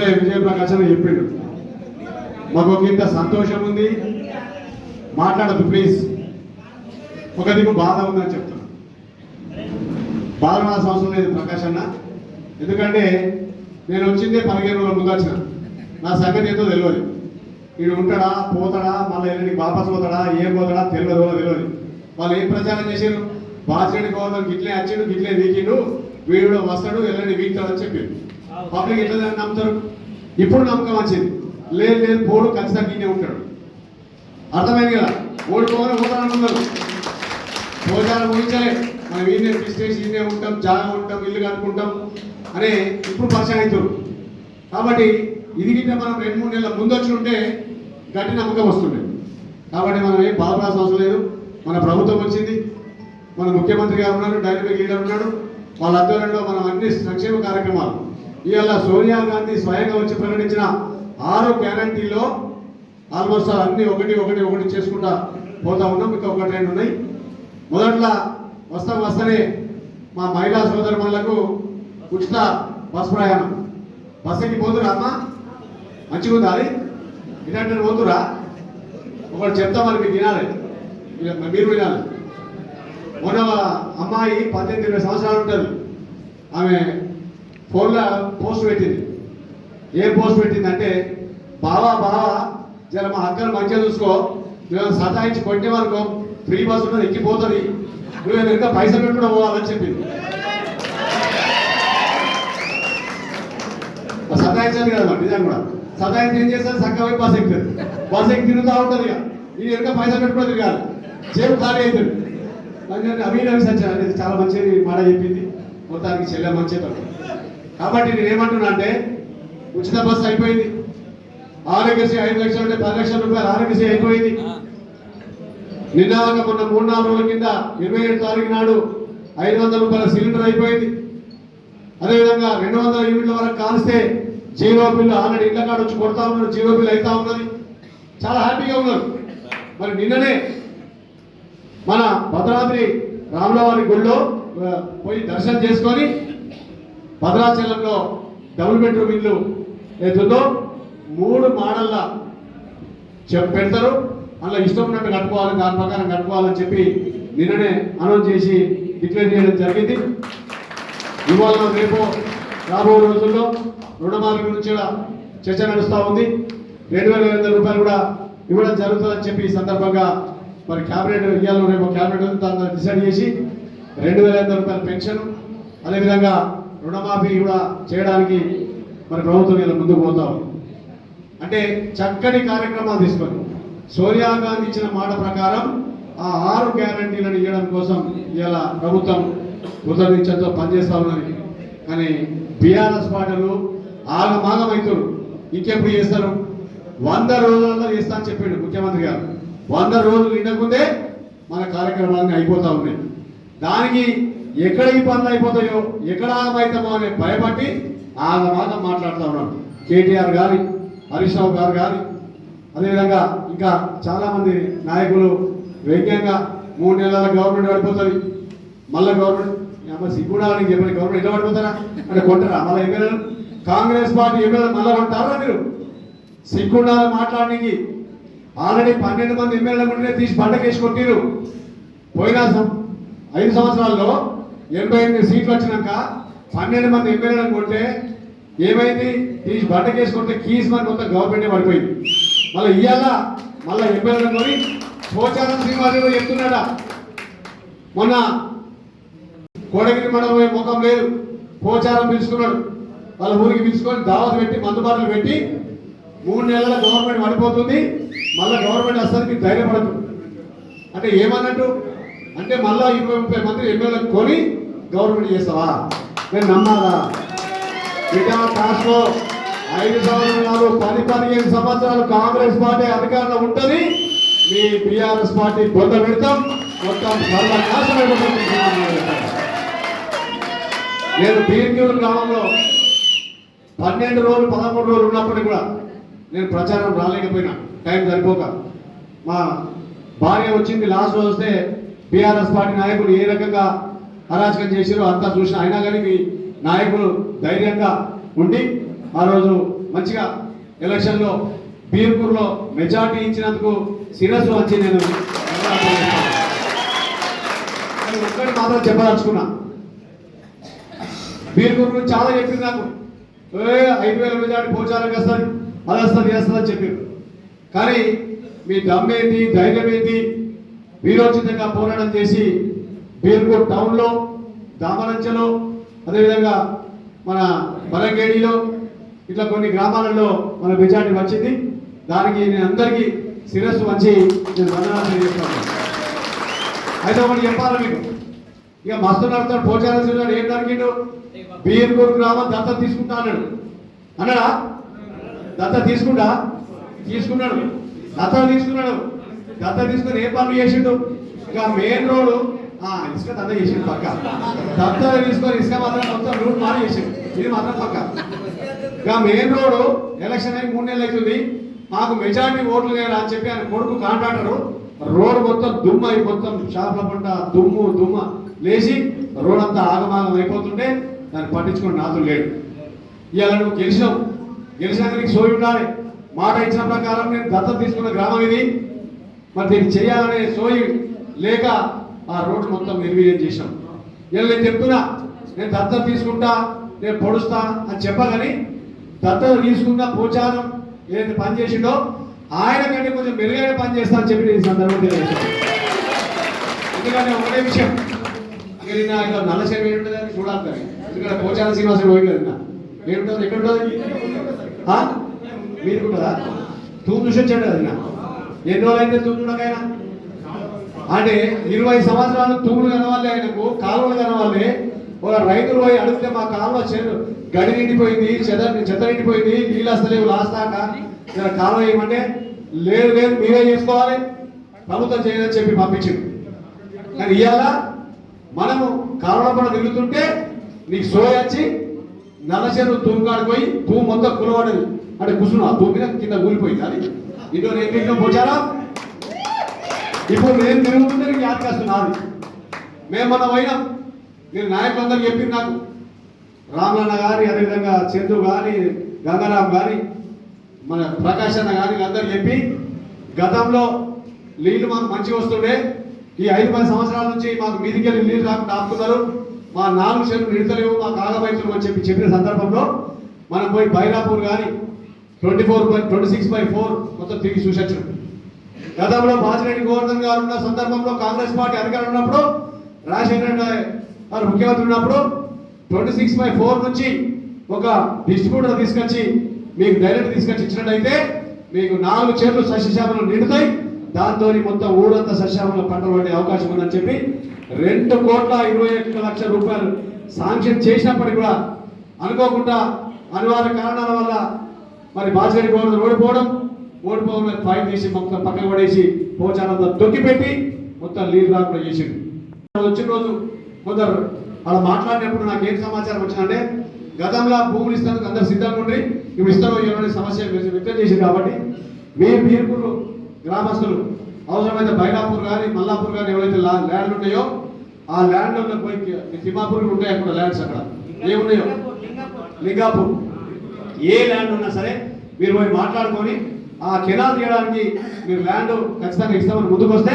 గత ఎన్నికల్లో అని చెప్పిండు. మాకు ఒక ఇంత సంతోషం ఉంది. మాట్లాడదు ప్లీజ్ ఒక దిగు బాధ ఉందని చెప్తున్నా. బాధ నా సంవత్సరం లేదు ప్రకాష్ అన్న. ఎందుకంటే నేను వచ్చిందే పదిహేను రోజుల ముందు వచ్చిన. నా సంగతి ఏదో తెలియదు. వీడు ఉంటాడా పోతాడా మళ్ళీ ఎన్ని వాపస్ పోతాడా ఏం పోతాడా తెలియదు తెలియదు. వాళ్ళు ఏం ప్రచారం చేశారు? బాసిరెడ్డి గవర్నర్ గిట్లే వచ్చిండు గిట్లే వీకిండు. వీడు వస్తాడు ఎల్లుండి వీక్తాడని చెప్పారు పబ్లిక్ ఎట్లా నమ్ముతారు? ఇప్పుడు నమ్మకం వచ్చింది. లేదు లేదు పోడు ఖచ్చితంగా ఈయనే ఉంటాడు. అర్థమైంది కదా? ఓడిపోగానే అనుకున్నారు భోజనాలు ముగించలే మనం ఈయనే బిజినెస్ ఈయనే ఉంటాం జాగా ఉంటాం ఇల్లు కట్టుకుంటాం అనే ఇప్పుడు పరిచయం అవుతారు. కాబట్టి ఇది గిట్ట మనం రెండు మూడు నెలల ముందు వచ్చి ఉంటే గట్టి నమ్మకం వస్తుండే. కాబట్టి మనం ఏం బాధపడాల్సిన అవసరం లేదు. మన ప్రభుత్వం వచ్చింది. మన ముఖ్యమంత్రి గారు ఉన్నారు డైనమిక్ లీడర్ ఉన్నాడు. వాళ్ళ ఆధ్వర్యంలో మనం అన్ని సంక్షేమ కార్యక్రమాలు ఇవాళ సోనియా గాంధీ స్వయంగా వచ్చి ప్రకటించిన ఆరు గ్యారంటీలో ఆల్మోస్ట్ అన్ని ఒకటి ఒకటి ఒకటి చేసుకుంటా పోతా ఉన్నాం. ఇంకా ఒకటి రెండు ఉన్నాయి. మొదట్లో వస్తా వస్తనే మా మహిళా సోదరులకు ఉచిత బస్ ప్రయాణం. బస్ ఎక్కి పోతురా అమ్మా? మంచిగా ఉందా అది? ఇలాంటి పోతురా? ఒకటి చెప్తా మరి మీకు వినాలి. మీరు వినాలి. మొన్న అమ్మాయి పద్దెనిమిది ఇరవై సంవత్సరాలు ఉంటుంది. ఆమె ఫోన్లో పోస్ట్ పెట్టింది. ఏం పోస్ట్ పెట్టిందంటే బావా బావా జర మా అక్కను మంచిగా చూసుకో. మేము సతాయించి కొట్టే వరకు ఫ్రీ బస్ ఉన్నది ఎక్కిపోతుంది. నువ్వు ఇంకా పైసలు పెట్టుకుంటూ పోవాలని చెప్పింది. సతాయించాలి కదా నిజం నిజంగా కూడా. సతాయించి ఏం చేస్తారు? చక్కగా పోయి బస్ ఎక్కుతుంది బస్ ఎక్కి తిరుగుతూ ఉంటుంది ఇక. నేను వెనక పైసలు పెట్టుకుంటూ తిరగాలి. చేరు ఖాళీ అవుతుంది. అవి నవి సత్య అనేది చాలా మంచిది మాట చెప్పింది. మొత్తానికి చెల్లె మంచిది కాబట్టి నేను ఏమంటున్నా అంటే ఉచిత బస్సు అయిపోయింది. ఆరోగ్యశ్రీ ఐదు లక్షలు అంటే పది లక్షల రూపాయలు ఆరోగ్యశ్రీ అయిపోయింది. నిన్న మొన్న మూడు నాలుగు రోజుల కింద ఇరవై ఏడు తారీఖు నాడు ఐదు వందల రూపాయల సిలిండర్ అయిపోయింది. అదేవిధంగా రెండు వందల యూనిట్ల వరకు కాల్స్తే జీరో బిల్లు ఆల్రెడీ ఇళ్ళ కాడ వచ్చి కొడతా ఉన్నారు జీరో బిల్లు అవుతా ఉన్నది. చాలా హ్యాపీగా ఉన్నారు. మరి నిన్ననే మన భద్రాద్రి రాములవారి గుళ్ళో పోయి దర్శనం చేసుకొని భద్రాచలంలో డబుల్ బెడ్రూమ్ ఇల్లు ఏతుందో మూడు మోడళ్ళ చెప్ పెడతారు అలా ఇష్టం ఉన్నట్టు కట్టుకోవాలి దాని ప్రకారం కట్టుకోవాలని చెప్పి నిన్ననే అనౌన్స్ చేసి డిక్లేర్ చేయడం జరిగింది. ఇవాళ రేపు రాబో రోజుల్లో రుణమాఫీ గురించి కూడా చర్చ నడుస్తూ ఉంది. రెండు వేల ఐదు వందల రూపాయలు కూడా ఇవ్వడం జరుగుతుందని చెప్పి ఈ సందర్భంగా మరి క్యాబినెట్ ఇవ్వాలో రేపు క్యాబినెట్ దాని డిసైడ్ చేసి రెండు వేల ఐదు వందల రూపాయల పెన్షన్. అదేవిధంగా రుణమాఫీ కూడా చేయడానికి మరి ప్రభుత్వం ఇలా ముందుకు పోతాం అంటే చక్కటి కార్యక్రమాలు తీసుకొని సోనియా గాంధీ ఇచ్చిన మాట ప్రకారం ఆ ఆరు గ్యారంటీలను ఇవ్వడం కోసం ఇలా ప్రభుత్వం కృతజ్ఞతతో పనిచేస్తా ఉన్నది. కానీ బీఆర్ఎస్ పాటలు ఆగమాగం అవుతారు ఇంకెప్పుడు చేస్తారు? వంద రోజులలో చేస్తా అని చెప్పిండు ముఖ్యమంత్రి గారు. వంద రోజులు నిండకుందే మన కార్యక్రమాలన్నీ అయిపోతా ఉన్నాయి. దానికి ఎక్కడ ఈ పనులు అయిపోతాయో ఎక్కడ ఆగమవుతామో అని భయపడి ఆగమాగం మాట్లాడుతూ ఉన్నాడు. కేటీఆర్ గారి హరీష్ రావు గారు కానీ అదేవిధంగా ఇంకా చాలామంది నాయకులు వేగంగా మూడు నెలల గవర్నమెంట్ పడిపోతుంది. మళ్ళీ గవర్నమెంట్ అమ్మ అని చెప్పిన గవర్నమెంట్ ఎట్లా పడిపోతారా? అంటే కొంటారా? మళ్ళీ ఎమ్మెల్యేలు? కాంగ్రెస్ పార్టీ ఎమ్మెల్యేలు మళ్ళీ కొంటారా మీరు? సిగ్గుండాలి మాట్లాడడానికి. ఆల్రెడీ పన్నెండు మంది ఎమ్మెల్యేల ఉంటే తీసి బండకేసి కొట్టిరు. పోయిన ఐదు సంవత్సరాల్లో ఎనభై ఎనిమిది సీట్లు వచ్చినాక పన్నెండు మంది ఎమ్మెల్యేలు అనుకుంటే ఏమైంది? ఈ బండకేసి కొట్టే కీస్ మరి మొత్తం గవర్నమెంటే పడిపోయింది. మళ్ళీ ఇవాళ మళ్ళీ ఎమ్మెల్యేలు అనుకొని పోచారం శ్రీనివాసరావు చెప్తున్నాడా? మొన్న కోడగిరి మండలం పోయే ముఖం లేదు. పోచారం పిలుచుకున్నాడు. వాళ్ళ ఊరికి పిలుచుకొని దావత్ పెట్టి మందుబాటులు పెట్టి మూడు నెలల గవర్నమెంట్ పడిపోతుంది. మళ్ళీ గవర్నమెంట్ వస్తుంది ధైర్యపడదు. అంటే ఏమన్నట్టు? అంటే మళ్ళా ఇరవై ముప్పై మంది ఎమ్మెల్యే కొని గవర్నమెంట్ చేస్తావా? నేను నమ్మాలా? బిడ్డ కాస్ట్లో ఐదు సంవత్సరాలు పది పదిహేను సంవత్సరాలు కాంగ్రెస్ పార్టీ అధికారంలో ఉంటుంది. మీ బీఆర్ఎస్ పార్టీ బొంద పెడతాం. మొత్తం సర్వనాశనం నేను బీర్క్యూర్ గ్రామంలో పన్నెండు రోజులు పదమూడు రోజులు ఉన్నప్పటికీ కూడా నేను ప్రచారం రాలేకపోయినా. టైం సరిపోక. మా భార్య వచ్చింది లాస్ట్ రోజు వస్తే బీఆర్ఎస్ పార్టీ నాయకులు ఏ రకంగా అరాచకం చేసారో అంతా చూసిన అయినా కానీ మీ నాయకులు ధైర్యంగా ఉండి ఆ రోజు మంచిగా ఎలక్షన్లో బీర్పూర్లో మెజార్టీ ఇచ్చినందుకు శిరస్సు వచ్చి నేను ఒక్కటి మాత్రం చెప్పదలుచుకున్నా. బీర్పూర్ గురించి చాలా చెప్పింది నాకు. ఏ ఐదు వేల మెజార్టీ పోచారం వస్తుంది అది వస్తుంది వస్తుంది అని చెప్పారు. కానీ మీ దమ్మేంది ధైర్యం ఏంటి వీరోచితంగా పోరాటం చేసి బీర్పూర్ టౌన్లో దామరంచలో అదేవిధంగా మన బలంగేడిలో ఇట్లా కొన్ని గ్రామాలలో మన మెజార్టీ వచ్చింది. దానికి నేను అందరికీ శిరస్సు మంచి నేను వందనాలు తెలియజేస్తాను. అయితే ఒకటి చెప్పాలి మీకు. ఇక మస్తు నడుతాడు పోచారం చేశాడు ఏం దొరికిండు బీర్పూర్ గ్రామం దత్త తీసుకుంటా అన్నాడు. అన్నాడా? దత్త తీసుకుంటా? తీసుకున్నాడు. దత్త తీసుకున్నాడు. దత్త తీసుకుని ఏ పనులు చేసిండు? ఇక మెయిన్ రోడ్ ఆ ఇసుక దత్త చేసిండు పక్క. దత్త తీసుకొని ఇసుక మాత్రం మొత్తం రూట్ మారి చేసిండు. ఇది మాత్రం పక్క. ఇక మెయిన్ రోడ్ ఎలక్షన్ అయి మూడు నెలలు అవుతుంది. మాకు మెజారిటీ ఓట్లు లేరు అని చెప్పి ఆయన కొడుకు కాంట్రాక్టరు రోడ్ మొత్తం దుమ్ము అయి మొత్తం షాపుల పంట దుమ్ము దుమ్మ లేచి రోడ్ అంతా ఆగమాగం అయిపోతుంటే దాన్ని పట్టించుకుని నాతులు లేడు. ఇవాళ నువ్వు గెలిచినావు. గెలిచినాక నీకు సోయి ఉండాలి. మాట ఇచ్చిన ప్రకారం నేను దత్తత తీసుకున్న గ్రామం ఇది. మరి దీన్ని చేయాలనే సోయి లేక ఆ రోడ్డు మొత్తం నిర్వీర్యం చేశాం. ఇలా నేను చెప్తున్నా నేను దత్త తీసుకుంటా నేను పొడుస్తా అని చెప్పగాని దత్త తీసుకున్న పోచారం ఏదైతే పని చేసిండో ఆయన కంటే కొంచెం మెరుగైన పని చేస్తా అని చెప్పి నేను సందర్భం తెలియజేస్తాను ఎందుకంటే ఒకటే విషయం ఇక నిన్న ఇక్కడ నల్లసేవ ఏంటంటే అని చూడాలి కానీ ఎందుకంటే పోచారం శ్రీనివాసం పోయి కదా ఎక్కడ ఉంటుంది మీరు కూడా తూపు చూసి వచ్చాడు అది నా. ఎన్ని రోజులైతే అయితే అంటే ఇరవై సంవత్సరాలు తూములు కనవాలి ఆయనకు కాలువలు కనవాలే. ఒక రైతులు పోయి అడిగితే మా కాలువ చెడు గడి నిండిపోయింది చెద చెత్త నిండిపోయింది నీళ్ళు వస్తలేవు లాస్ట్ ఇలా కాలువ వేయమంటే లేదు లేదు మీరే చేసుకోవాలి. ప్రభుత్వం చేయదని చెప్పి పంపించింది. కానీ ఇవాళ మనము కాలువ కూడా తిరుగుతుంటే నీకు సోయ వచ్చి నల్లచెరు తూము పోయి తూము మొత్తం కులబడదు అంటే కూర్చున్నా ఆ తూము మీద కింద కూలిపోయింది అది. ఇదో ఏం తింటాం పోచారా? ఇప్పుడు నేను తిరుగుతుంటే నీకు యాదకి మేము మన పోయినాం. మీరు నాయకులందరూ చెప్పారు నాకు. రామన్న గారి అదేవిధంగా చందు గారి గంగారాం గారి మన ప్రకాష్ అన్న గారి అందరూ చెప్పి గతంలో నీళ్ళు మాకు మంచిగా వస్తుండే. ఈ ఐదు పది సంవత్సరాల నుంచి మాకు మీదికి వెళ్ళి నీళ్ళు రాకుండా ఆపుతున్నారు మా నాలుగు చెరువులు నిడతలేవు మా కాగబైతులు అని చెప్పి చెప్పిన సందర్భంలో మనం పోయి బైరాపూర్ కానీ twenty four by twenty six by four మొత్తం తిరిగి చూసొచ్చు గతంలో బాజిరెడ్డి గోవర్ధన్ గారు ఉన్న సందర్భంలో కాంగ్రెస్ పార్టీ అధికారం ఉన్నప్పుడు రాజశేఖర గారు ముఖ్యమంత్రి ఉన్నప్పుడు ట్వంటీ సిక్స్ బై ఫోర్ నుంచి ఒక డిస్ట్రిబ్యూటర్ తీసుకొచ్చి మీకు డైరెక్ట్ తీసుకొచ్చి ఇచ్చినట్టయితే మీకు నాలుగు చేతులు సస్యశామలు నిండుతాయి. దాంతో మొత్తం ఊరంతా సస్యశామల పంటలు పడే అవకాశం ఉందని చెప్పి రెండు కోట్ల ఇరవై ఒక్క లక్షల రూపాయలు శాంక్షన్ చేసినప్పటికీ కూడా అనుకోకుండా అనివార్య కారణాల వల్ల మరి బాసిరెడ్డి గోవర్ధన్ ఓడిపోవడం ఓడిపోవడం ఫైట్ చేసి మొత్తం పక్కన పడేసి పోచానంతా తొక్కిపెట్టి మొత్తం లీడ్ రాకుండా చేసిండు. వచ్చిన రోజు కొందరు అలా మాట్లాడినప్పుడు నాకు ఏం సమాచారం వచ్చిందంటే గతంలో భూములు ఇస్తాను అందరు సిద్ధంగా ఉండి ఇప్పుడు ఇస్తారో సమస్య వ్యక్తం చేసింది కాబట్టి మీ బీర్పూర్ గ్రామస్తులు అవసరమైతే బైలాపూర్ కానీ మల్లాపూర్ కానీ ఎవరైతే లా- ల్యాండ్లు ఉన్నాయో ఆ ల్యాండ్లో పోయి తిమ్మాపూర్ ఉంటాయి అక్కడ ల్యాండ్స్ అక్కడ. ఏమున్నాయో? లింగాపూర్. ఏ ల్యాండ్ ఉన్నా సరే మీరు పోయి మాట్లాడుకొని ఆ కెనాల్ తీయడానికి మీరు ల్యాండ్ ఖచ్చితంగా ఇస్తామని ముందుకు వస్తే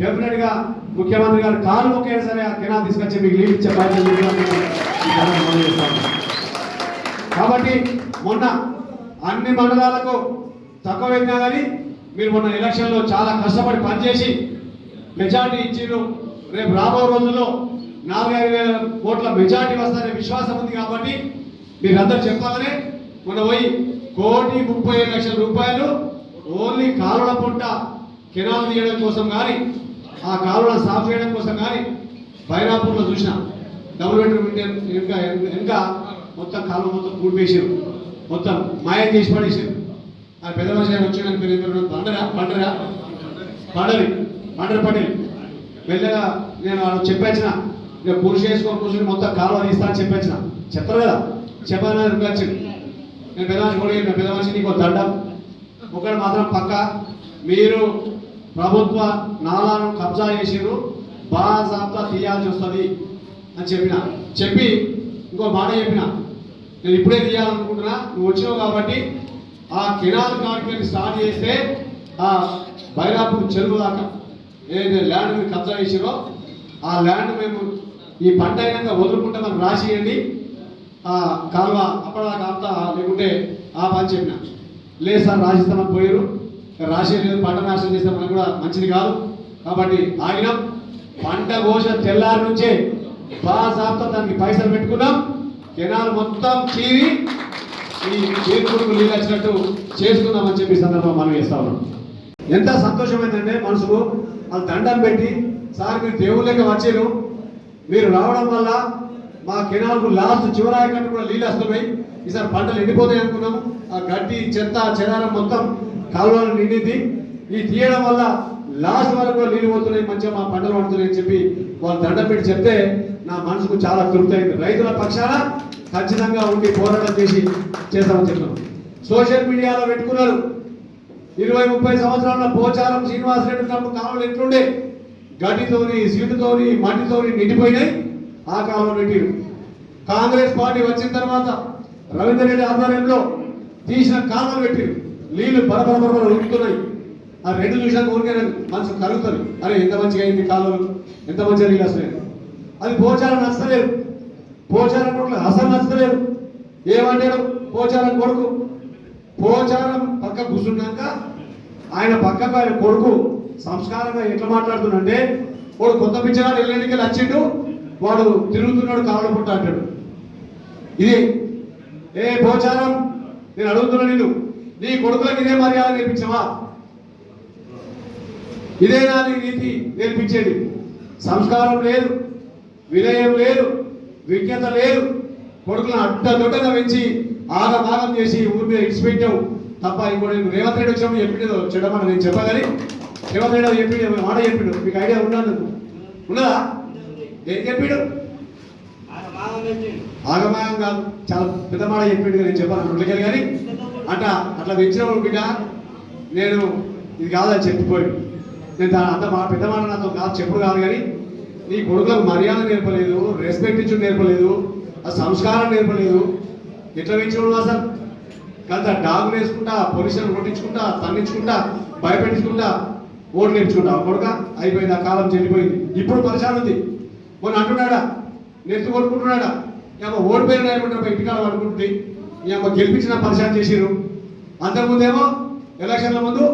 డెఫినెట్గా ముఖ్యమంత్రి గారు కాలు ఒకే సరే ఆ కెనాల్ తీసుకొచ్చి మీకు లీడ్ ఇచ్చే బాధ్యత కాబట్టి మొన్న అన్ని మండలాలకు తక్కువ వెళ్ళినా కానీ మీరు మొన్న ఎలక్షన్లో చాలా కష్టపడి పనిచేసి మెజార్టీ ఇచ్చిరు రేపు రాబో రోజుల్లో నాలుగైదు వేల కోట్ల మెజార్టీ వస్తారనే విశ్వాసం ఉంది కాబట్టి మీరందరూ చెప్పాలని మొన్న పోయి కోటి ముప్పై ఐదు లక్షల రూపాయలు ఓన్లీ కాలువల పంట కెనాల్ తీయడం కోసం కానీ ఆ కాలువల సాఫ్ చేయడం కోసం కానీ బైరాపూర్లో చూసిన. డబుల్ బెడ్రూమ్ ఇండియన్ ఇంకా ఇంకా మొత్తం కాలువ మొత్తం కూడిపేసారు మొత్తం మాయం చేసి పడేసారు ఆ పెద్ద మనిషి ఆయన వచ్చాడని పేరు పండరా పండరా పండరి పండరి పటేల్. మెల్లగా నేను వాళ్ళు చెప్పేసిన నేను పురుషు చేసుకొని కూర్చొని మొత్తం కాలువ తీస్తా అని చెప్పేసిన చెప్పరు కదా? చెప్పాలని వచ్చింది నేను పెద్ద మనిషి కూడా పెద్ద మనిషి నీకు ఒక దండం. ఒకటి మాత్రం పక్క. మీరు ప్రభుత్వ నాలాను కబ్జా చేసిరు బాజాబ్తా తీయాల్సి వస్తుంది అని చెప్పిన. చెప్పి ఇంకో మాట చెప్పిన. నేను ఇప్పుడే తీయాలనుకుంటున్నా. నువ్వు వచ్చినావు కాబట్టి ఆ కెనాల్ కాడికి స్టార్ట్ చేస్తే ఆ బైరాపూర్ చెరువు దాకా ఏదైతే ల్యాండ్ మీరు కబ్జా చేసిరో ఆ ల్యాండ్ మేము ఈ పంట అయినాక వదులుకుంటామని రాసియండి. కాలువ అప్పటిదాకా ఆపుతా లేకుంటే ఆ పని చెప్పిన. లేదు సార్ రాసిస్తామని పోయారు రాసే లేదు పంట నాశనం చేస్తామని కూడా మంచిది కాదు. కాబట్టి ఆగినాం. పంట కోశ తెల్లారి నుంచే బాగా దానికి పైసలు పెట్టుకున్నాం. కెనాల్ మొత్తం చీరి ఈ చేరుకుడుకు నీళ్ళు వచ్చినట్టు చేసుకుందామని చెప్పి సందర్భం మనం చేస్తా ఉన్నాం. ఎంత సంతోషమైందంటే మనసుకు వాళ్ళు దండం పెట్టి సార్ మీరు దేవుళ్ళకి వచ్చారు. మీరు రావడం వల్ల మా కెనాల్కు లాస్ట్ చివరాయి కంటే కూడా నీళ్ళు వస్తున్నాయి ఈసారి పంటలు ఎండిపోతాయి అనుకున్నాము. ఆ గడ్డి చెత్త చెదారం మొత్తం కాలువలు నిండింది. ఈ తీయడం వల్ల లాస్ట్ వరకు కూడా నీళ్ళు పోతున్నాయి మంచిగా మా పంటలు పడుతున్నాయి అని చెప్పి వాళ్ళు దండం పెట్టి చెప్తే నా మనసుకు చాలా తృప్తి అయింది. రైతుల పక్షాన ఖచ్చితంగా ఉండి పోరాటం చేసి చేస్తామని చెప్పాను సోషల్ మీడియాలో పెట్టుకున్నారు. ఇరవై ముప్పై సంవత్సరాల పోచారం శ్రీనివాసరెడ్డి ఉన్నప్పుడు కాలువలు ఎట్లుండే? గడ్డితోని సీటుతోని మట్టితోని నిండిపోయినాయి. ఆ కాలంలో పెట్టిరు కాంగ్రెస్ పార్టీ వచ్చిన తర్వాత రవీందర్ రెడ్డి ఆధ్వర్యంలో తీసిన కాలువలు పెట్టిరు నీళ్ళు బరబర బరబర ఉరుకుతున్నాయి ఆ రెండు నిమిషాలు ఊరికే మనసు కలుగుతుంది అరే ఎంత మంచిగా అయింది కాలువలు ఎంత మంచిగా నీళ్ళు వస్తున్నాయి? అది పోచారం నచ్చలేదు. పోచారం కొడుకు అసలు నచ్చలేదు. ఏమంటాడు పోచారం కొడుకు. పోచారం పక్క కూర్చున్నాక ఆయన పక్కకు ఆయన కొడుకు సంస్కారంగా ఎట్లా మాట్లాడుతుందంటే వాడు కొత్త పిచ్చగాడు ఎల్లుండికి వచ్చిండు. వాడు తిరుగుతున్నాడు కావడం పుట్ట అంటాడు. ఇది ఏ పోచారం నేను అడుగుతున్నా నేను నీ కొడుకులకు ఇదే మర్యాద నేర్పించవా? ఇదే నా నీ నీతి? నేర్పించేది. సంస్కారం లేదు వినయం లేదు విజ్ఞత లేదు. కొడుకులను అడ్డదొడ్డగా పెంచి ఆగమాగం చేసి ఊరి మీద ఇడిచిపెట్టావు. తప్ప ఇంకోటి నేను రేవంత్ రెడ్డి వచ్చినప్పుడు చెప్పిండు చెడమని నేను చెప్పగలి రేవంత్ రెడ్డి చెప్పిండే మాట చెప్పిండు. మీకు ఐడియా ఉన్నాను ఉన్నదా? ఏం చెప్పిండు? ఆగమాగం కాదు. చాలా పెద్ద మాట చెప్పిండు నేను చెప్పాను ఉండగలి కానీ అట్ట అట్లా పెంచినప్పుడు బిడ్డ నేను ఇది కాదని చెప్పిపోయాడు. నేను అంత మా పెద్ద మాట నాతో కాదు చెప్పుడు కాదు కానీ నీ కొడుకులకు మర్యాద నేర్పలేదు రెస్పెక్ట్ ఇచ్చి నేర్పలేదు ఆ సంస్కారం నేర్పలేదు. ఎట్లా పెంచినాడు అసలు గంత డాగు వేసుకుంటా పోలీసులు కొట్టించుకుంటా తన్నించుకుంటా భయపెట్టించుకుంటా ఓట్లు నేర్చుకుంటా. కొడుక అయిపోయింది ఆ కాలం చెల్లిపోయింది ఇప్పుడు పరిశాన్ ఉంది మొన్న అంటున్నాడా? నెత్తి కొనుక్కుంటున్నాడా ఏమో ఓడిపోయిన ఏమంటారు ఇంటికాడ పడుకుంటుంది. ఏమో గెలిపించిన పరిశాన్ చేసిరు అంతకుముందేమో ఎలక్షన్ల ముందు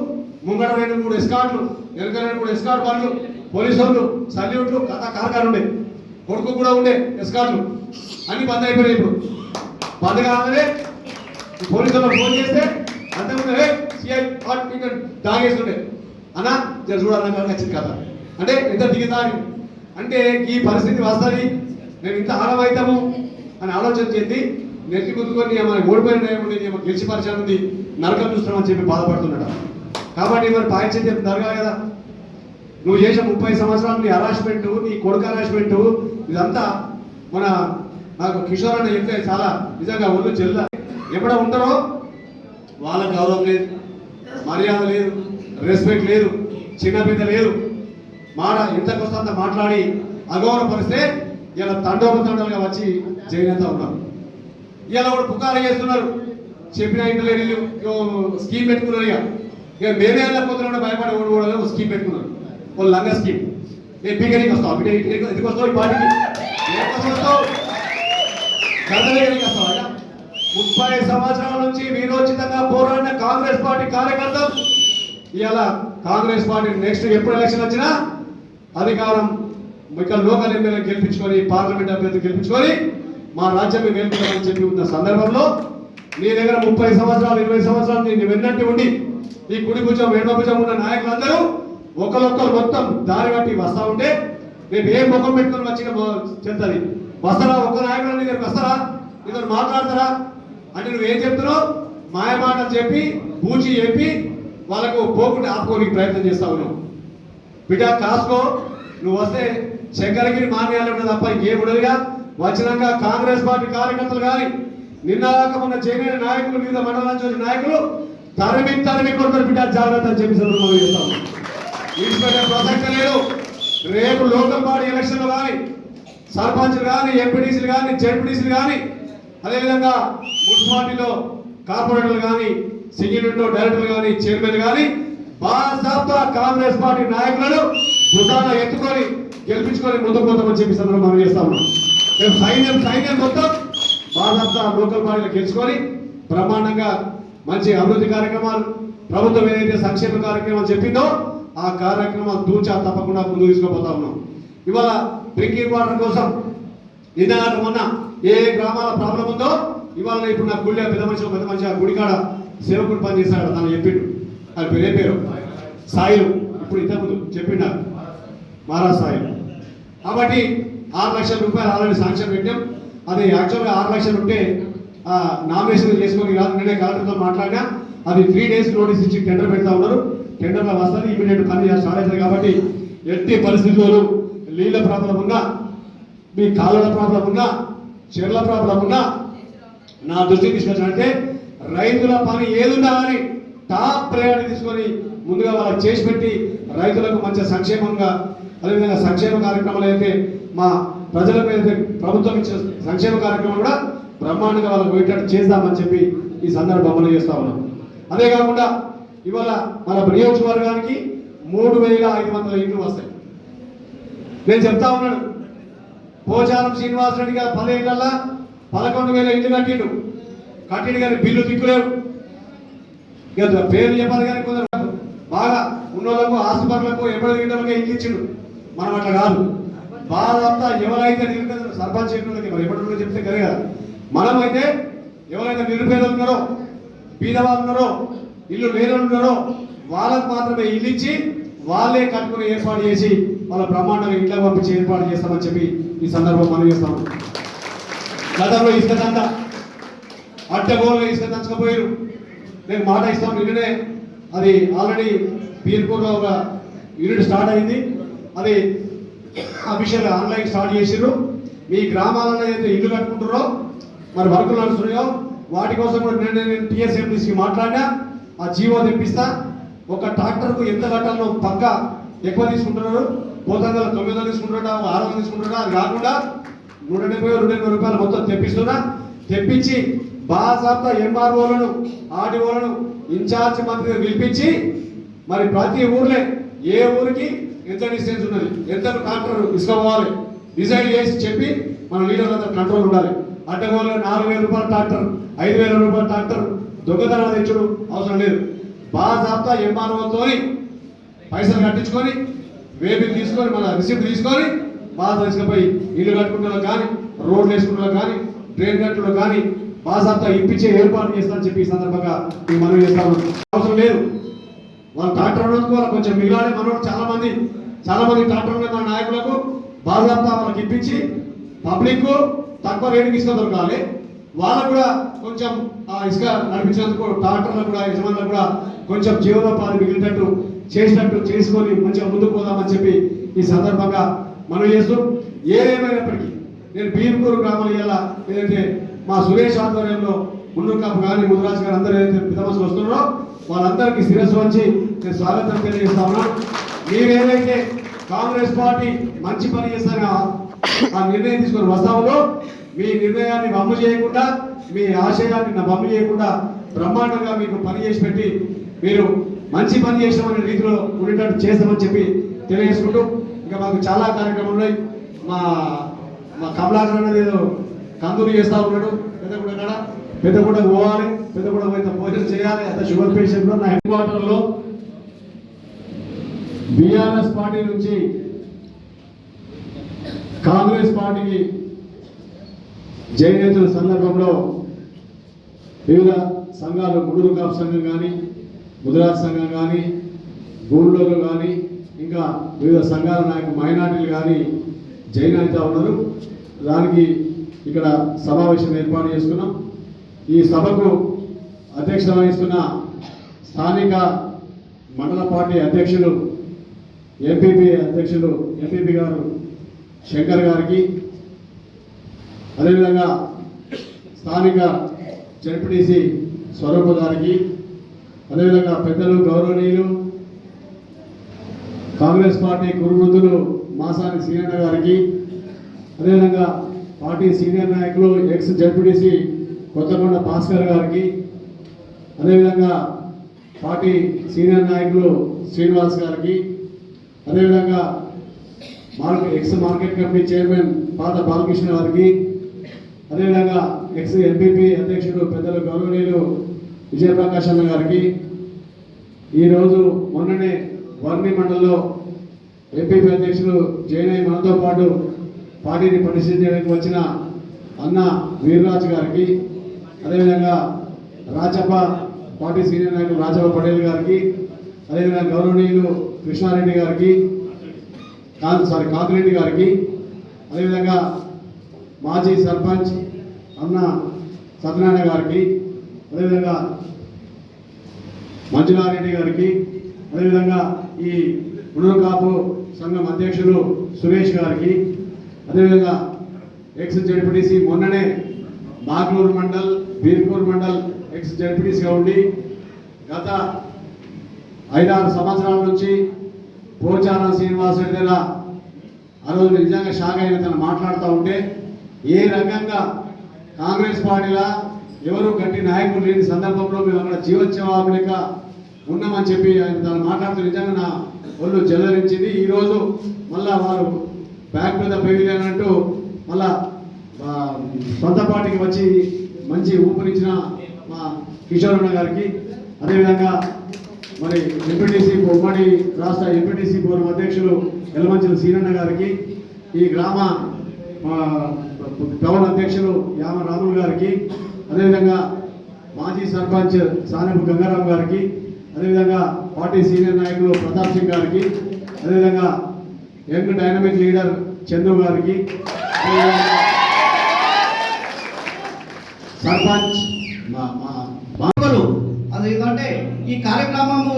ముంగడ రెండు మూడు ఎస్కాట్లు వెనక రెండు మూడు ఎస్కాట్ వాళ్ళు పోలీసు వాళ్ళు సల్యూట్లు కథ కార్కాలు ఉండే. కొడుకు కూడా ఉండే ఎస్కాట్లు అన్ని బంద్ అయిపోయినాయి ఇప్పుడు. బంద్ కాగానే పోలీసు వాళ్ళు ఫోన్ చేస్తే అంతకుముందు సిఐ హాట్ టికెట్ తాగేస్తుండే అన్న జర చూడాలని వచ్చింది కథ అంటే ఎంత దిగుతారు అంటే ఈ పరిస్థితి వస్తుంది మేము ఇంత ఆడవైతాము అని ఆలోచన చెంది నెత్తి గుర్తుకొని మన ఓడిపోయిన ఏముంది ఏమో గెలిచి ఉంది నరకం చూస్తున్నామని చెప్పి బాధపడుతున్నాడు కాబట్టి మరి పాయింట్ దరగా కదా. నువ్వు చేసిన ముప్పై సంవత్సరాలు నీ హరాస్మెంట్ నీ కొడుకు హరాస్మెంట్ ఇదంతా మన నాకు కిషోర్ అని చెప్తే చాలా నిజంగా ఒళ్ళు చెల్ల. ఎప్పుడ ఉంటారో వాళ్ళ గౌరవం లేదు. మర్యాద లేదు రెస్పెక్ట్ లేదు చిన్న పెద్ద లేదు. మాట ఇంతకొస్తంత అంత మాట్లాడి అగౌరవపరిస్తే ఇలా తండోపతండాలుగా వచ్చి జైనంతా ఉన్నారు. ఇలా కూడా పుకారు చేస్తున్నారు. చెప్పిన ఇంట్లో స్కీమ్ పెట్టుకున్నారు ఇక. ఇక మేమే వెళ్ళకపోతున్నా భయపడే ఓడి కూడా ఒక స్కీమ్ పెట్టుకున్నారు. ఓ లంగ స్కీమ్. నేను పీకరికి వస్తావు? బిడ్డ ఇంటికి ఎందుకు వస్తావు ఈ పార్టీకి? అయ్యా? ముప్పై సంవత్సరాల నుంచి వీరోచితంగా పోరాడిన కాంగ్రెస్ పార్టీ కార్యకర్తలు. ఇవాళ కాంగ్రెస్ పార్టీ నెక్స్ట్ ఎప్పుడు ఎలక్షన్ వచ్చినా అధికారం ఇక్కడ లోకల్ ఎమ్మెల్యే గెలిపించుకొని పార్లమెంట్ అభ్యర్థి గెలిపించుకొని మా రాజ్యం గెలిపించాలని చెప్పి ఉన్న సందర్భంలో నీ దగ్గర ముప్పై సంవత్సరాలు ఇరవై సంవత్సరాలు నేను వెన్నట్టు ఉండి ఈ కుడి భుజం ఎడమ భుజం ఉన్న నాయకులందరూ ఒకరొక్కరు మొత్తం దారి బట్టి వస్తా ఉంటే రేపు ఏం ముఖం పెట్టుకుని వచ్చిన చెప్తుంది వస్తారా? ఒక్క నాయకుడు నీ దగ్గరికి వస్తారా? నీతో మాట్లాడతారా? అంటే నువ్వేం చెప్తున్నావు? మాయమాటలు చెప్పి పూచి చెప్పి వాళ్ళకు పోకుండా ఆపుకోనికి ప్రయత్నం చేస్తా ఉన్నావు. బిడ్డ కాసుకో నువ్వు వస్తే శంకరగిరి మాన్యాలు తప్ప ఇంకేం ఉండదుగా వచ్చినాక కాంగ్రెస్ పార్టీ కార్యకర్తలు కానీ నిన్నాక మొన్న చేరిన నాయకులు వివిధ మండలాల వచ్చిన నాయకులు తరిమి తరిమి కొడతారు బిడ్డ జాగ్రత్త అని చెప్పి సందర్భంలో చేస్తాం తీసుకునే ప్రసక్తి లేదు. రేపు లోకల్ బాడీ ఎలక్షన్లు కానీ సర్పంచ్లు కానీ ఎంపీడీసీలు కానీ జెడ్పీడీసీలు కానీ అదేవిధంగా మున్సిపాలిటీలో కార్పొరేటర్లు కానీ సింగిల్ డైరెక్టర్లు కానీ చైర్మన్ కానీ బాజాబ్తా కాంగ్రెస్ పార్టీ నాయకులను భుజాన ఎత్తుకొని గెలిపించుకొని ముందుకు పోతామని చెప్పి సందర్భం మనం మేము సైన్యం సైన్యం మొత్తం భారత లోకల్ పార్టీలు గెలుచుకొని బ్రహ్మాండంగా మంచి అభివృద్ధి కార్యక్రమాలు ప్రభుత్వం ఏదైతే సంక్షేమ కార్యక్రమాలు చెప్పిందో ఆ కార్యక్రమాలు దూచా తప్పకుండా ముందుకు తీసుకుపోతా ఉన్నాం. ఇవాళ డ్రింకింగ్ వాటర్ కోసం నిన్న మొన్న ఏ గ్రామాల ప్రాబ్లం ఉందో ఇవాళ ఇప్పుడు నా గుళ్ళ పెద్ద మనిషి పెద్ద మనిషి గుడికాడ సేవకుడు పనిచేశాడు తను చెప్పిండు. అది పేరే పేరు? సాయిలు. ఇప్పుడు ఇంతకుముందు చెప్పిండు? నాకు. మహారాజ్ సాయిలు. కాబట్టి ఆరు లక్షల రూపాయలు ఆల్రెడీ శాంక్షన్ పెట్టాం. అది యాక్చువల్గా ఆరు లక్షలు ఉంటే ఆ, నామినేషన్ చేసుకొని కాదు నేనే కలెక్టర్తో మాట్లాడినా. అది త్రీ డేస్ నోటీస్ ఇచ్చి టెండర్ పెడతా ఉన్నారు. టెండర్లో వస్తారు ఇమీడియట్ పని స్టార్ట్ అవుతుంది కాబట్టి ఎట్టి పరిస్థితుల్లో నీళ్ళ ప్రాబ్లం ఉన్నా మీ కాలువల ప్రాబ్లం ఉన్నా చెర్ల ప్రాబ్లం ఉన్నా నా దృష్టికి తీసుకొచ్చినట్టే రైతుల పని ఏదున్నా కానీ టాప్ ప్రయారిటీ తీసుకొని ముందుగా వాళ్ళకి చేసి పెట్టి రైతులకు మంచి సంక్షేమంగా అదేవిధంగా సంక్షేమ కార్యక్రమాలు అయితే మా ప్రజల అయితే ప్రభుత్వం ఇచ్చే సంక్షేమ కార్యక్రమం కూడా బ్రహ్మాండంగా వాళ్ళకి పోయేటట్టు చేద్దామని చెప్పి ఈ సందర్భంలో చేస్తా ఉన్నాం. అదే కాకుండా ఇవాళ మన నియోజకవర్గానికి మూడు వేల ఐదు వందల ఇండ్లు వస్తాయి. నేను చెప్తా ఉన్నాను. పోచారం శ్రీనివాసరెడ్డి గారు పదేళ్ళలో పదకొండు వేల ఇండ్లు కట్టిండు. కట్టిండు కానీ బిల్లు దిక్కులేవు. ఇక పేరు చెప్పాలి కానీ కొందరు బాగా ఉన్నోళ్ళకు ఆసుపత్రులకు ఎవరి గిడ్డలకు ఇల్లు ఇచ్చిండు. మనం అట్లా కాదు. బాధంతా ఎవరైతే నిరుపేద సర్పంచ్ చేసినోళ్ళకి మరి ఎప్పటి చెప్తే కదే కదా. మనం ఎవరైతే నిరుపేదలు ఉన్నారో బీదవాళ్ళు ఉన్నారో ఇల్లు లేని ఉన్నారో వాళ్ళకు మాత్రమే ఇల్లు ఇచ్చి వాళ్ళే కట్టుకుని ఏర్పాటు చేసి వాళ్ళ బ్రహ్మాండంగా ఇంట్లో పంపించి ఏర్పాటు చేస్తామని చెప్పి ఈ సందర్భం మనం చేస్తాం. గతంలో ఇసుక దంత అడ్డగోలుగా ఇసుక దంచకపోయారు నేను మాట ఇస్తాం నిన్ననే. అది ఆల్రెడీ పీర్పూర్లో ఒక యూనిట్ స్టార్ట్ అయింది. అది అఫీషియల్ ఆన్లైన్ స్టార్ట్ చేసిర్రు. మీ గ్రామాలలో అయితే ఇల్లు కట్టుకుంటారో మరి వర్కులు నడుస్తున్నాయో వాటి కోసం కూడా నేను నేను టీఎస్ఎండిసికి మాట్లాడినా. ఆ జీవో తెప్పిస్తా. ఒక ట్రాక్టర్కు ఎంత కట్టాలో పక్క ఎక్కువ తీసుకుంటున్నారు. పోతంగల్ తొమ్మిది వందలు తీసుకుంటారా ఆరు వందలు తీసుకుంటారా అది కాకుండా నూట డెబ్బై రెండు ఎనభై రూపాయలు మొత్తం తెప్పిస్తున్నా. తెప్పించి బాసాబ్ద ఎంఆర్ఓలను ఆర్డీఓలను ఇన్ఛార్జ్ మంత్రిగా పిలిపించి మరి ప్రతి ఊర్లే ఏ ఊరికి ఎంత డిస్టెన్స్ ఉన్నది ఎంత కాంట్రోల్ తీసుకోవాలి డిసైడ్ చేసి చెప్పి మన లీడర్లంతా కంట్రోల్ ఉండాలి. అడ్డగోలు నాలుగు వేల రూపాయల ట్రాక్టర్ ఐదు వేల రూపాయల ట్రాక్టర్ దొంగతనాలు తెచ్చుడు అవసరం లేదు. బాసాబ్దా ఎంఆర్ఓతోని పైసలు కట్టించుకొని వేబిల్ తీసుకొని మన రిసిప్ట్ తీసుకొని బాధ తీసుకుపోయి ఇల్లు కట్టుకుంటున్నా కానీ రోడ్లు వేసుకుంటున్నా కానీ డ్రైన్ కట్టులో కానీ బాసాబ్తో ఇప్పించే ఏర్పాటు చేస్తానని చెప్పి ఈ సందర్భంగా మేము మనవి చేస్తాము అవసరం లేదు. వాళ్ళు ట్రాక్టర్ ఉన్నందుకు వాళ్ళు కొంచెం మిగిలాడే మనోడు చాలా మంది చాలా మంది ట్రాక్టర్ ఉన్న మన నాయకులకు బాసాబ్తా వాళ్ళకి ఇప్పించి పబ్లిక్ తక్కువ రేటుకి ఇసుక దొరకాలి. వాళ్ళకు కూడా కొంచెం ఆ ఇసుక నడిపించినందుకు ట్రాక్టర్లకు కూడా యజమానులకు కూడా కొంచెం జీవనోపాధి మిగిలినట్టు చేసినట్టు చేసుకొని మంచిగా ముందుకు పోదామని చెప్పి ఈ సందర్భంగా మనం చేస్తూ ఏదేమైనప్పటికీ నేను బీర్పూర్ గ్రామం ఇలా ఏదైతే మా సురేష్ ఆధ్వర్యంలో ముందు కాపు కానీ ముదిరాజు గారు అందరూ ఏదైతే పితమస్సు వస్తున్నారో వాళ్ళందరికీ శిరస్సు వచ్చి నేను స్వాగతం తెలియజేస్తా మేమేదైతే మీరేదైతే కాంగ్రెస్ పార్టీ మంచి పని చేస్తారో ఆ నిర్ణయం తీసుకొని వస్తాములో మీ నిర్ణయాన్ని వమ్ము చేయకుండా మీ ఆశయాన్ని నా వమ్ము చేయకుండా బ్రహ్మాండంగా మీకు పని చేసి పెట్టి మీరు మంచి పని చేసామనే రీతిలో ఉండేటట్టు చేస్తామని చెప్పి తెలియజేసుకుంటూ ఇంకా మాకు చాలా కార్యక్రమాలు ఉన్నాయి. మా మా కమలాకరణ అనేది ఏదో కందులు చేస్తా ఉన్నాడు. పెద్దగూడ కాడ. పెద్దగూడ పోవాలి. పెద్దగూడ పోయితే భోజనం చేయాలి. అంత షుగర్ పేషెంట్ నా హెడ్ క్వార్టర్లో బీఆర్ఎస్ పార్టీ నుంచి కాంగ్రెస్ పార్టీకి జయనేతుల సందర్భంలో వివిధ సంఘాలు ముడురు సంఘం కానీ గుజరాత్ సంఘం కానీ గూళ్ళోలు కానీ ఇంకా వివిధ సంఘాల నాయకులు మైనార్టీలు కానీ జైన్ ఉన్నారు. దానికి ఇక్కడ సమావేశం ఏర్పాటు చేసుకున్నాం. ఈ సభకు అధ్యక్షత వహిస్తున్న స్థానిక మండల పార్టీ అధ్యక్షులు ఎంపీపీ అధ్యక్షులు ఎంపీపీ గారు శంకర్ గారికి అదేవిధంగా స్థానిక జడ్పీటీసీ స్వరూప గారికి అదేవిధంగా పెద్దలు గౌరవనీయులు కాంగ్రెస్ పార్టీ కురువృద్ధులు మాసాని సీనన్న గారికి అదేవిధంగా పార్టీ సీనియర్ నాయకులు ఎక్స్ జడ్పీటీసీ కొత్తగొండ భాస్కర్ గారికి. అదేవిధంగా పార్టీ సీనియర్ నాయకులు శ్రీనివాస్ గారికి. అదేవిధంగా market ex market committee chairman పాత బాలకృష్ణ గారికి. అదేవిధంగా ఎక్స్ ఎంపీపీ అధ్యక్షుడు పెద్దలు గౌరవనీయులు విజయప్రకాష్ అన్న గారికి. ఈరోజు మొన్ననే వర్ణి మండలిలో ఎంపీపీ అధ్యక్షులు జైనయ్య మనతో పాటు పార్టీని పరిశీలించడానికి వచ్చిన అన్న వీర్రాజు గారికి అదేవిధంగా రాజప్ప పార్టీ సీనియర్ నాయకులు రాజప్ప పటేల్ గారికి అదేవిధంగా గౌరవనీయులు కృష్ణారెడ్డి గారికి కాదు సారీ కాకిరెడ్డి గారికి అదేవిధంగా మాజీ సర్పంచ్ అన్న సత్యనారాయణ గారికి అదేవిధంగా మంజులారెడ్డి గారికి అదేవిధంగా ఈ కాపు సంఘం అధ్యక్షులు సురేష్ గారికి అదేవిధంగా ఎక్స్ జడ్పీటీసీ మొన్ననే బాగ్లూరు మండల్ బీర్పూర్ మండల్ ఎక్స్ జడ్పీటీసీగా ఉండి గత ఐదారు సంవత్సరాల నుంచి పోచారం శ్రీనివాస్ రెడ్డి దగ్గర ఆ రోజు నిజంగా షాక్ అయిన తను మాట్లాడుతూ ఉంటే ఏ రకంగా కాంగ్రెస్ పార్టీలా ఎవరు గట్టి నాయకులు లేని సందర్భంలో మేము అక్కడ జీవోత్సవం ఉన్నామని చెప్పి ఆయన తను మాట్లాడుతూ నిజంగా నా ఒళ్ళు జల్లరించింది. ఈరోజు మళ్ళా వారు బ్యాక్ మీద పెవిలియన్ అంటూ మళ్ళా సొంత పార్టీకి వచ్చి మంచి ఊపిరిచ్చిన మా కిషోర్ అన్న గారికి అదేవిధంగా మరి ఎంపీటీసీ ఉమ్మడి రాష్ట్ర ఎంపీటీసీ పూర్వం అధ్యక్షులు ఎలమంచుల సీనన్న గారికి ఈ గ్రామ గవర్న అధ్యక్షులు యామ రాములు గారికి అదేవిధంగా మాజీ సర్పంచ్ సానపు గంగారాం గారికి అదేవిధంగా పార్టీ సీనియర్ నాయకులు ప్రతాప్ సింగ్ గారికి అదేవిధంగా యంగ్ డైనమిక్ లీడర్ చందు గారికి. సర్పంచ్ మా అది ఏంటంటే ఈ కార్యక్రమము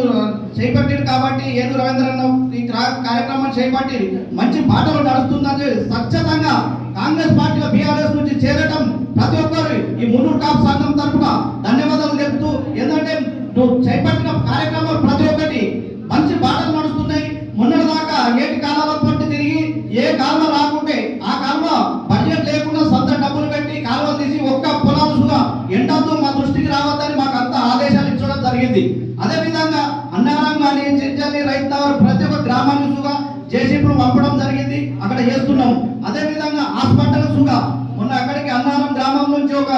చేపట్టింది కాబట్టి ఏను రవీంద్రన్న ఈ క్రా- కార్యక్రమం చేపట్టి మంచి బాటలు నడుస్తుందని స్వచ్ఛతంగా కాంగ్రెస్ పార్టీలో బీఆర్ఎస్ నుంచి చేరటం ప్రతి ఒక్కరు ఈ మున్నూరు కాపు సంఘం తరఫున ధన్యవాదాలు చెప్తూ ఏంటంటే నువ్వు చేపట్టిన కార్యక్రమం ప్రతి ఒక్కటి మంచి బాటలు నడుస్తున్నాయి. మొన్న ఏటి కాలాల పట్టి తిరిగి ఏ కాలువ రాకుంటే ఆ కాలువ బడ్జెట్ లేకుండా సొంత డబ్బులు పెట్టి కాలువ తీసి ఒక్క పొలాలు సుగా ఎండతో మా దృష్టికి రావద్దని మాకు అంత ఆదేశాలు ఇచ్చడం జరిగింది. అదే విధంగా అన్నారం కానీ చెంచల్లి రైతు ప్రతి ఒక్క గ్రామాన్ని సుగా జేసీపీలు పంపడం జరిగింది. అక్కడ చేస్తున్నాం అదే విధంగా హాస్పిటల్ సుగా మొన్న అక్కడికి అన్నారం గ్రామం నుంచి ఒక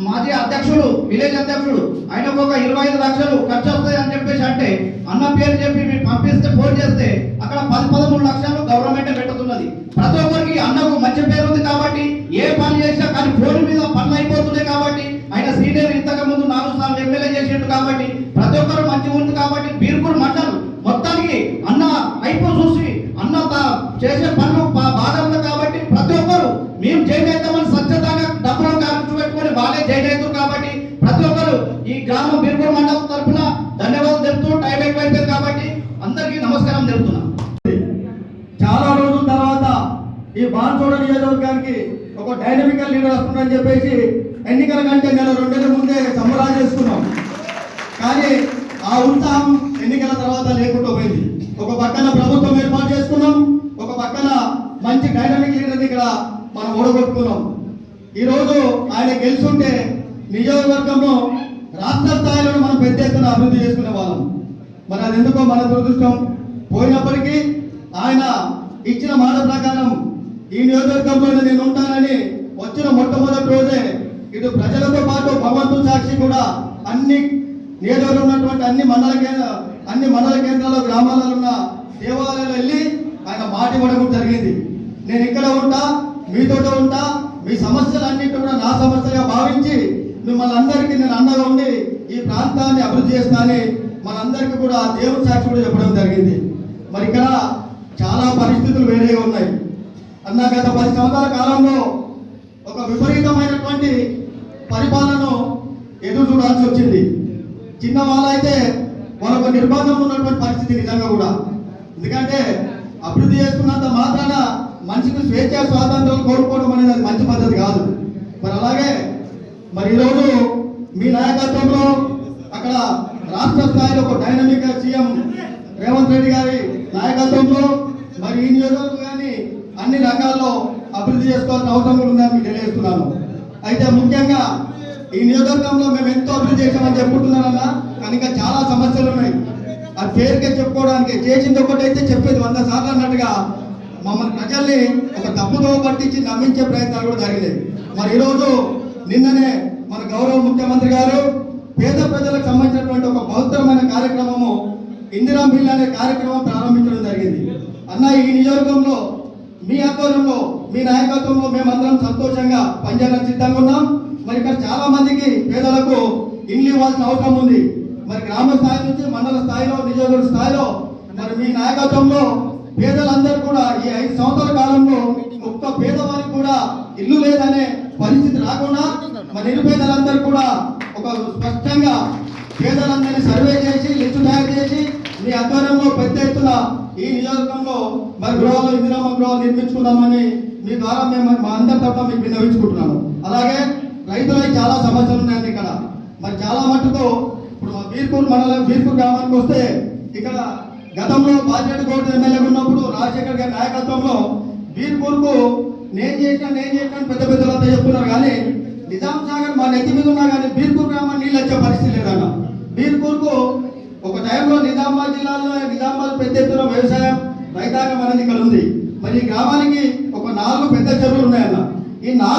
మాజీ అధ్యక్షుడు విలేజ్ అధ్యక్షుడు ఆయనకు ఒక ఇరవై ఐదు లక్షలు ఖర్చు వస్తాయి అని చెప్పేసి అంటే అన్న పేరు చెప్పి మీరు పంపిస్తే ఫోన్ చేస్తే అక్కడ పది పదమూడు లక్షలు గవర్నమెంట్ పెట్టుతున్నది ప్రతి ఒక్కరికి అన్నకు మంచి పేరు ఉంది కాబట్టి ఏ పని చేసినా కానీ ఫోన్ మీద పనులు అయిపోతున్నాయి కాబట్టి ఆయన సీనియర్ ఇంతకు ముందు నాలుగు సార్లు ఎమ్మెల్యే చేసిండు కాబట్టి ప్రతి ఒక్కరు మంచిగా ఉంది కాబట్టి బీర్పూర్ మండలం మొత్తానికి అన్న అయిపో చూసి అన్న తా- చేసే పని గ్రామం మండలం తరఫున ధన్యవాదాలు తెలుపుతూ టైం ఎక్కువైపోయింది కాబట్టి అందరికీ నమస్కారం తెలుపుతున్నా. చాలా రోజుల తర్వాత ఈ బాన్సోడ నియోజకవర్గానికి ఒక డైనమికల్ లీడర్ వస్తుందని చెప్పేసి ఎన్నికల కంటే నెల రెండు ముందే సంబరాలు చేసుకున్నాం. కానీ ఆ ఉత్సాహం ఎన్నికల తర్వాత లేకుండా పోయింది ఒక పక్కన ప్రభుత్వం ఏర్పాటు చేసుకున్నాం ఒక పక్కన మంచి డైనమిక్ లీడర్ ఇక్కడ మనం ఓడగొట్టుకున్నాం ఈరోజు ఆయన గెలుచుంటే నియోజకవర్గంలో రాష్ట్ర స్థాయిలో మనం పెద్ద ఎత్తున అభివృద్ధి చేసుకునే వాళ్ళం. మరి అది ఎందుకో మన దురదృష్టం? పోయినప్పటికీ ఆయన ఇచ్చిన మాట ప్రకారం ఈ నియోజకవర్గంలో నేను ఉంటానని వచ్చిన మొట్టమొదటి రోజే ఇటు ప్రజలతో పాటు భగవంతుని సాక్షి కూడా అన్ని నియోజకవర్గంలో ఉన్నటువంటి అన్ని మండల కేంద్ర అన్ని మండల కేంద్రాల్లో గ్రామాలలో ఉన్న దేవాలయాలు వెళ్ళి ఆయన మాట ఇవ్వడం జరిగింది. నేను ఇక్కడ ఉంటా మీతోటే ఉంటా మీ సమస్యలన్నిటి కూడా నా సమస్యగా భావించి మిమ్మల్ని అందరికీ నేను అండగా ఉండి ఈ ప్రాంతాన్ని అభివృద్ధి చేస్తానని మనందరికీ కూడా దేవుని సాక్షి కూడా చెప్పడం జరిగింది. మరి ఇక్కడ చాలా పరిస్థితులు వేరేగా ఉన్నాయి. అన్న గత పది సంవత్సరాల కాలంలో ఒక విపరీతమైనటువంటి పరిపాలనను ఎదురు చూడాల్సి వచ్చింది. చిన్న వాళ్ళైతే వాళ్ళకు నిర్బంధం ఉన్నటువంటి పరిస్థితి నిజంగా కూడా. ఎందుకంటే అభివృద్ధి చేసుకున్నంత మాత్రాన మనిషికి స్వేచ్ఛ స్వాతంత్రం కోరుకోవడం అనేది అది మంచి పద్ధతి కాదు. మరి అలాగే మరి ఈరోజు మీ నాయకత్వంలో అక్కడ రాష్ట్ర స్థాయిలో ఒక డైనమిక్ సీఎం రేవంత్ రెడ్డి గారి నాయకత్వంలో మరి ఈ నియోజకవర్గాన్ని అన్ని రంగాల్లో అభివృద్ధి చేసుకోవాల్సిన అవసరం కూడా ఉందని మీకు తెలియజేస్తున్నాను. అయితే ముఖ్యంగా ఈ నియోజకవర్గంలో మేము ఎంతో అభివృద్ధి చేసామని చెప్పుకుంటున్నారన్నా కానీ ఇంకా చాలా సమస్యలు ఉన్నాయి. అది పేరుకే చెప్పుకోవడానికి చేసింది ఒకటైతే చెప్పేది వంద సార్లు అన్నట్టుగా మమ్మల్ని ప్రజల్ని ఒక తప్పుదో పట్టించి నమ్మించే ప్రయత్నాలు కూడా జరిగినాయి. మరి ఈరోజు నిన్ననే మన గౌరవ ముఖ్యమంత్రి గారు పేద ప్రజలకు సంబంధించినటువంటి ఒక బహుత్తరమైన కార్యక్రమము ఇందిరా మిల్ అనే కార్యక్రమం ప్రారంభించడం జరిగింది. అన్న ఈ నియోజకవర్గంలో మీ ఆధ్వర్యంలో మీ నాయకత్వంలో మేమందరం సంతోషంగా పనిచేయడానికి సిద్ధంగా ఉన్నాం. మరి ఇక్కడ చాలా మందికి పేదలకు ఇల్లు ఇవ్వాల్సిన అవసరం ఉంది. మరి గ్రామ స్థాయి నుంచి మండల స్థాయిలో నియోజకవర్గ స్థాయిలో మరి మీ నాయకత్వంలో పేదలందరూ కూడా ఈ ఐదు సంవత్సరాల కాలంలో ఒక్క పేదవారికి కూడా ఇల్లు లేదనే పరిస్థితి రాకుండా మరి నిరుపేదలందరూ కూడా ఒక స్పష్టంగా పేదలందరినీ సర్వే చేసి లిస్టు తయారు చేసి మీ ఆధ్వర్యంలో పెద్ద ఎత్తున ఈ నియోజకవర్గంలో మరి గృహాలు ఇందిరామ గృహాలు నిర్మించుకుందామని మీ ద్వారా మేము మా అందరి తరఫున మీకు విన్నవించుకుంటున్నాను. అలాగే రైతులకి చాలా సమస్యలు ఉన్నాయండి ఇక్కడ. మరి చాలా మట్టుకు ఇప్పుడు మా బీర్పూర్ మండలం బీర్పూర్ గ్రామానికి వస్తే ఇక్కడ గతంలో బాధ్యత కోట ఎమ్మెల్యే ఉన్నప్పుడు రాజశేఖర్ గారి నాయకత్వంలో బీర్పూర్కు నేను చేసినా నేను చేసినా పెద్ద పెద్దలంతా చెప్తున్నారు కానీ నిజాం సాగర్ మా నెత్తి మీద ఉన్నా కానీ బీర్పూర్ గ్రామం నీళ్ళు వచ్చే పరిస్థితి లేదన్న. బీర్పూర్కు ఒక టైంలో నిజామాబాద్ జిల్లాలో నిజామాబాద్ పెద్ద ఎత్తున వ్యవసాయం రైతాంగం అనేది ఇక్కడ ఉంది. మరి ఈ గ్రామానికి ఒక నాలుగు పెద్ద చెరువులు ఉన్నాయన్న. ఈ నాలుగు